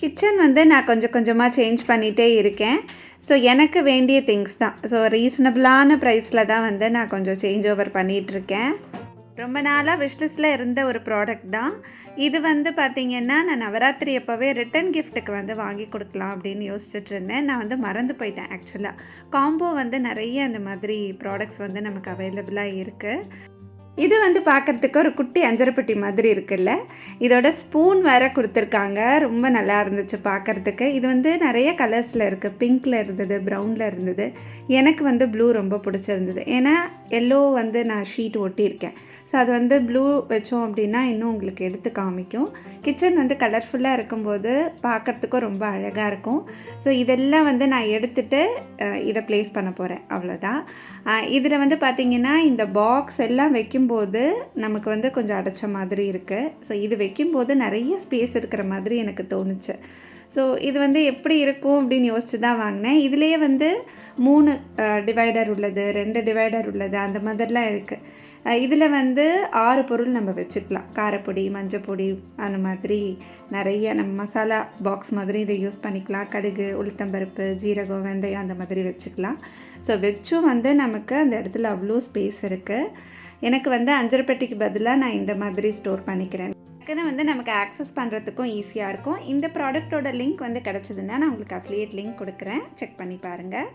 Kitchen வந்து நான் கொஞ்சம் கொஞ்சமாக சேஞ்ச் பண்ணிகிட்டே இருக்கேன். ஸோ எனக்கு வேண்டிய திங்ஸ் தான். ஸோ ரீசனபிளான ப்ரைஸில் தான் வந்து நான் கொஞ்சம் சேஞ்ச் ஓவர் பண்ணிகிட்ருக்கேன் ரொம்ப நாளாக விஷ்லிஸ்ட்டில் இருந்த ஒரு ப்ராடக்ட் தான். இது வந்து பார்த்திங்கன்னா நான் நவராத்திரி அப்போவே ரிட்டன் கிஃப்ட்டுக்கு வந்து வாங்கி கொடுக்கலாம் அப்படின்னு யோசிச்சுட்டு இருந்தேன். நான் வந்து மறந்து போயிட்டேன் ஆக்சுவலாக காம்போ வந்து நிறைய அந்த மாதிரி ப்ராடக்ட்ஸ் வந்து நமக்கு அவைலபிளாக இருக்குது இது வந்து பார்க்குறதுக்கு ஒரு குட்டி அஞ்சரைப்பட்டி மாதிரி இருக்குல்ல. இதோட ஸ்பூன் வேற கொடுத்துருக்காங்க. ரொம்ப நல்லா இருந்துச்சு பார்க்குறதுக்கு. இது வந்து நிறைய கலர்ஸில் இருக்குது பிங்க்கில் இருந்தது ப்ரௌனில் இருந்தது. எனக்கு வந்து ப்ளூ ரொம்ப பிடிச்சிருந்தது. ஏன்னா எல்லோ வந்து நான் ஷீட் ஒட்டியிருக்கேன். ஸோ அது வந்து ப்ளூ வச்சோம் அப்படின்னா இன்னும் உங்களுக்கு எடுத்து காமிக்கும். கிச்சன் வந்து கலர்ஃபுல்லாக இருக்கும்போது பார்க்குறதுக்கும் ரொம்ப அழகாக இருக்கும். ஸோ இதெல்லாம் வந்து நான் எடுத்துகிட்டு இதை ப்ளேஸ் பண்ண போகிறேன் அவ்வளோதான் இதில் வந்து பார்த்திங்கன்னா இந்த பாக்ஸ் எல்லாம் வைக்கும் வைக்கும்போது நமக்கு வந்து கொஞ்சம் அடைச்ச மாதிரி இருக்குது ஸோ இது வைக்கும்போது நிறைய ஸ்பேஸ் இருக்கிற மாதிரி எனக்கு தோணுச்சு. ஸோ இது வந்து எப்படி இருக்கும் அப்படின்னு யோசிச்சு தான் வாங்கினேன். இதுலேயே வந்து மூணு டிவைடர் உள்ளது ரெண்டு டிவைடர் உள்ளது அந்த மாதிரிலாம் இருக்குது இதில் வந்து ஆறு பொருள் நம்ம வச்சுக்கலாம். காரப்பொடி மஞ்சப்பொடி அந்த மாதிரி நிறைய நம்ம மசாலா பாக்ஸ் மாதிரி இதை யூஸ் பண்ணிக்கலாம். கடுகு உளுத்தம்பருப்பு ஜீரகம் வெந்தயம் அந்த மாதிரி வச்சுக்கலாம். ஸோ வச்சும் வந்து நமக்கு அந்த இடத்துல அவ்வளோ ஸ்பேஸ் இருக்குது எனக்கு வந்து அஞ்சரை பெட்டிக்கு பதிலாக நான் இந்த மாதிரி ஸ்டோர் பண்ணிக்கிறேன். டக்குன்னு வந்து நமக்கு ஆக்சஸ் பண்ணுறதுக்கும் ஈஸியாக இருக்கும். இந்த ப்ராடக்ட்டோட லிங்க் வந்து கிடச்சிதுன்னா நான் உங்களுக்கு அஃப்லியேட் லிங்க் கொடுக்குறேன். செக் பண்ணி பாருங்கள்